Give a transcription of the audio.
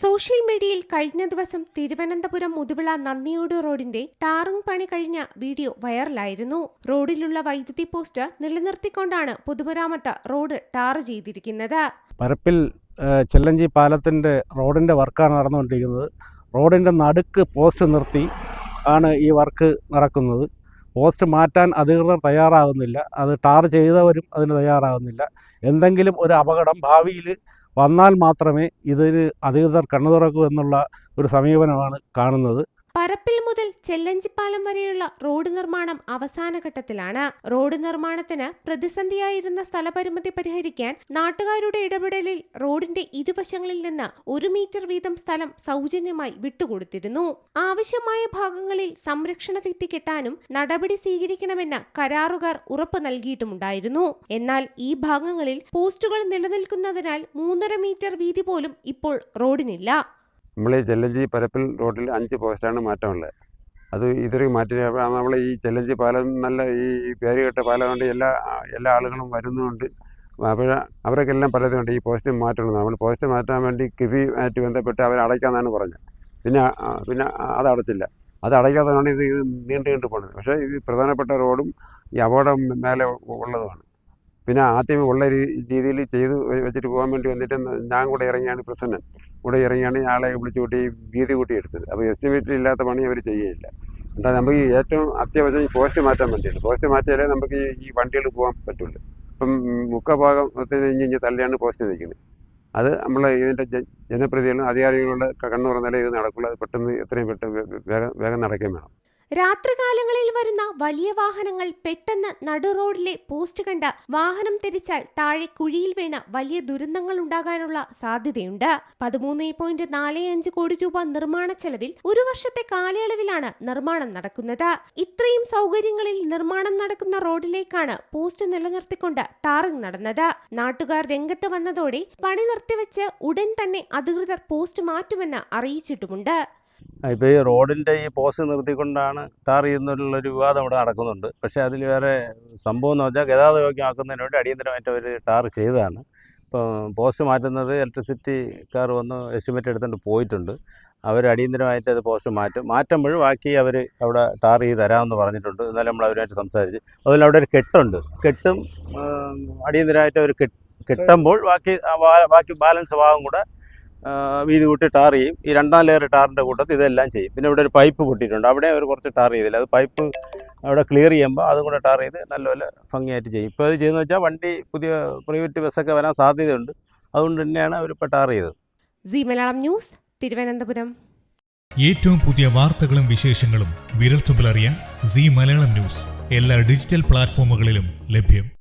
Social മീഡിയയിൽ കഴിഞ്ഞ ദിവസം തിരുവനന്തപുരം മുതുവിള നന്ദിയോട് റോഡിന്റെ ടാറിംഗ് പണി കഴിഞ്ഞ വീഡിയോ വൈറലായിരുന്നു. റോഡിലുള്ള വൈദ്യുതി പോസ്റ്റ് നിലനിർത്തിക്കൊണ്ടാണ് പൊതുമരാമത്ത് റോഡ് ടാർ ചെയ്തിരിക്കുന്നത്. പരപ്പിൽ ചെല്ലഞ്ചി പാലത്തിന്റെ റോഡിന്റെ വർക്കാണ് നടന്നുകൊണ്ടിരിക്കുന്നത്. റോഡിന്റെ നടുക്ക് പോസ്റ്റ് നിർത്തി ആണ് ഈ വർക്ക് നടക്കുന്നത്. പോസ്റ്റ് മാറ്റാൻ അധികൃതർ തയ്യാറാകുന്നില്ല. അത് ടാർ ചെയ്തവരും അതിന് തയ്യാറാകുന്നില്ല. എന്തെങ്കിലും ഒരു അപകടം ഭാവിയിൽ വന്നാൽ മാത്രമേ ഇതിന് അധികൃതർ കണ്ണു തുറക്കൂ എന്നുള്ള ഒരു സമീപനമാണ് കാണുന്നത്. പരപ്പിൽ മുതൽ ചെല്ലഞ്ചിപ്പാലം വരെയുള്ള റോഡ് നിർമ്മാണം അവസാന ഘട്ടത്തിലാണ്. റോഡ് നിർമ്മാണത്തിന് പ്രതിസന്ധിയായിരുന്ന സ്ഥലപരിമിതി പരിഹരിക്കാൻ നാട്ടുകാരുടെ ഇടപെടലിൽ റോഡിന്റെ ഇരുവശങ്ങളിൽ നിന്ന് ഒരു മീറ്റർ വീതം സ്ഥലം സൗജന്യമായി വിട്ടുകൊടുത്തിരുന്നു. ആവശ്യമായ ഭാഗങ്ങളിൽ സംരക്ഷണ ഭിത്തി കെട്ടാനും നടപടി സ്വീകരിക്കണമെന്ന് കരാറുകാർ ഉറപ്പ് നൽകിയിട്ടുമുണ്ടായിരുന്നു. എന്നാൽ ഈ ഭാഗങ്ങളിൽ പോസ്റ്റുകൾ നിലനിൽക്കുന്നതിനാൽ മൂന്നര മീറ്റർ വീതി പോലും ഇപ്പോൾ റോഡിനില്ല. നമ്മൾ ഈ ചെല്ലഞ്ചി പരപ്പിൽ റോഡിൽ അഞ്ച് പോസ്റ്റാണ് മാറ്റമുള്ളത്. അത് ഇതൊരു മാറ്റി നമ്മൾ ഈ ചെല്ലഞ്ചി പാലം നല്ല ഈ പേരുകെട്ട പാലം കൊണ്ട് എല്ലാ എല്ലാ ആളുകളും വരുന്നുണ്ട് അപ്പോൾ അവർക്കെല്ലാം പറയുന്നുണ്ട് ഈ പോസ്റ്റ് മാറ്റണം. നമ്മൾ പോസ്റ്റ് മാറ്റാൻ വേണ്ടി കിഫിയുമായിട്ട് ബന്ധപ്പെട്ട് അവർ അടയ്ക്കാമെന്നാണ് പറഞ്ഞത്. പിന്നെ പിന്നെ അത് അടച്ചില്ല. അത് അടയ്ക്കാത്തതാണ് ഇത് ഇത് നീണ്ടു നീണ്ടു പോകുന്നത് പക്ഷേ ഇത് പ്രധാനപ്പെട്ട റോഡും ഈ അപകടം മേലെ ഉള്ളതുമാണ്. പിന്നെ ആദ്യം ഉള്ള രീതിയിൽ ചെയ്ത് വെച്ചിട്ട് പോകാൻ വേണ്ടി വന്നിട്ട് ഞാൻ കൂടെ ഇറങ്ങിയാണ് പ്രസന്നൻ. കൂടെ ഇറങ്ങിയാണ് ആളെ വിളിച്ചു കൂട്ടി വീതി കൂട്ടി എടുത്തത്. അപ്പോൾ എസ്റ്റിമേറ്റ് ഇല്ലാത്ത പണി അവർ ചെയ്യുകയില്ല എന്താ നമുക്ക് ഏറ്റവും അത്യാവശ്യം ഈ പോസ്റ്റ് മാറ്റാൻ വേണ്ടിയാണ് പോസ്റ്റ് മാറ്റിയാലേ നമുക്ക് ഈ വണ്ടികൾ പോകാൻ പറ്റുള്ളൂ. ഇപ്പം മുക്ക ഭാഗത്തിന് ഇഞ്ഞ് ഇഞ്ഞ് തള്ളിയാണ് പോസ്റ്റ് നിൽക്കുന്നത്. അത് നമ്മൾ ഇതിന്റെ ജനപ്രതികളും അധികാരികളുടെ കണ്ണു തുറന്നാലേ ഇത് നടക്കുള്ളൂ. അത് പെട്ടെന്ന് എത്രയും പെട്ടെന്ന് വേഗം വേഗം നടക്കുകയും വേണം. രാത്രികാലങ്ങളിൽ വരുന്ന വലിയ വാഹനങ്ങൾ പെട്ടെന്ന് നടു റോഡിലെ പോസ്റ്റ് കണ്ട വാഹനം തിരിച്ചാൽ താഴെ കുഴിയിൽ വീണ വലിയ ദുരന്തങ്ങൾ ഉണ്ടാകാനുള്ള സാധ്യതയുണ്ട്. പതിമൂന്ന് പോയിന്റ് നാല് അഞ്ച് കോടി രൂപ നിർമ്മാണ ചെലവിൽ ഒരു വർഷത്തെ കാലയളവിലാണ് നിർമ്മാണം നടക്കുന്നത്. ഇത്രയും സൗകര്യങ്ങളിൽ നിർമ്മാണം നടക്കുന്ന റോഡിലേക്കാണ് പോസ്റ്റ് നിലനിർത്തിക്കൊണ്ട് ടാറിംഗ് നടന്നത്. നാട്ടുകാർ രംഗത്ത് വന്നതോടെ പണി നിർത്തിവെച്ച് ഉടൻ തന്നെ അധികൃതർ പോസ്റ്റ് മാറ്റുമെന്ന് അറിയിച്ചിട്ടുമുണ്ട്. ഇപ്പോൾ ഈ റോഡിന്റെ ഈ പോസ്റ്റ് നിർത്തിക്കൊണ്ടാണ് ടാർ ചെയ്യുന്നതിലുള്ളൊരു വിവാദം ഇവിടെ നടക്കുന്നുണ്ട്. പക്ഷേ അതിൽ വേറെ സംഭവം എന്ന് വെച്ചാൽ ഗതാഗത യോഗ്യമാക്കുന്നതിന് വേണ്ടി അടിയന്തരമായിട്ട് അവർ ടാർ ചെയ്തതാണ്. ഇപ്പോൾ പോസ്റ്റ് മാറ്റുന്നത് ഇലക്ട്രിസിറ്റി കാർ വന്ന് എസ്റ്റിമേറ്റ് എടുത്തുകൊണ്ട് പോയിട്ടുണ്ട്. അവർ അടിയന്തരമായിട്ട് അത് പോസ്റ്റ് മാറ്റും. മാറ്റുമ്പോൾ ബാക്കി അവർ അവിടെ ടാർ ചെയ്ത് തരാമെന്ന് പറഞ്ഞിട്ടുണ്ട്. എന്നാലും നമ്മൾ അവരുമായിട്ട് സംസാരിച്ച്. അതുപോലെ അവിടെ ഒരു കെട്ടുണ്ട്. കെട്ടും അടിയന്തരമായിട്ട് അവർ കെട്ട് കെട്ടുമ്പോൾ ബാക്കി ബാക്കി ബാലൻസ് ഭാഗം കൂടെ വീതി കൂട്ടി ടാർ ചെയ്യും. ഈ രണ്ടാം ലെയർ ടാറിന്റെ കൂട്ടത്തിൽ ഇതെല്ലാം ചെയ്യും. പിന്നെ ഇവിടെ ഒരു പൈപ്പ് പൊട്ടിയിട്ടുണ്ട്. അവിടെ അവർ കുറച്ച് ടാർ ചെയ്തില്ല. അത് പൈപ്പ് അവിടെ ക്ലിയർ ചെയ്യുമ്പോൾ അതും കൂടെ ടാർ ചെയ്ത് നല്ലപോലെ ഭംഗിയായിട്ട് ചെയ്യും. ഇപ്പോൾ അത് ചെയ്യുന്നത് വെച്ചാൽ വണ്ടി പുതിയ പ്രൈവറ്റ് ബസ്സൊക്കെ വരാൻ സാധ്യതയുണ്ട്. അതുകൊണ്ട് തന്നെയാണ് അവരിപ്പോൾ ടാർ ചെയ്തത്. സി മലയാളം ന്യൂസ് തിരുവനന്തപുരം. ഏറ്റവും പുതിയ വാർത്തകളും വിശേഷങ്ങളും വിരൽത്തുമ്പിലറിയാൻ സി മലയാളം ന്യൂസ്. എല്ലാ ഡിജിറ്റൽ പ്ലാറ്റ്ഫോമുകളിലും ലഭ്യം.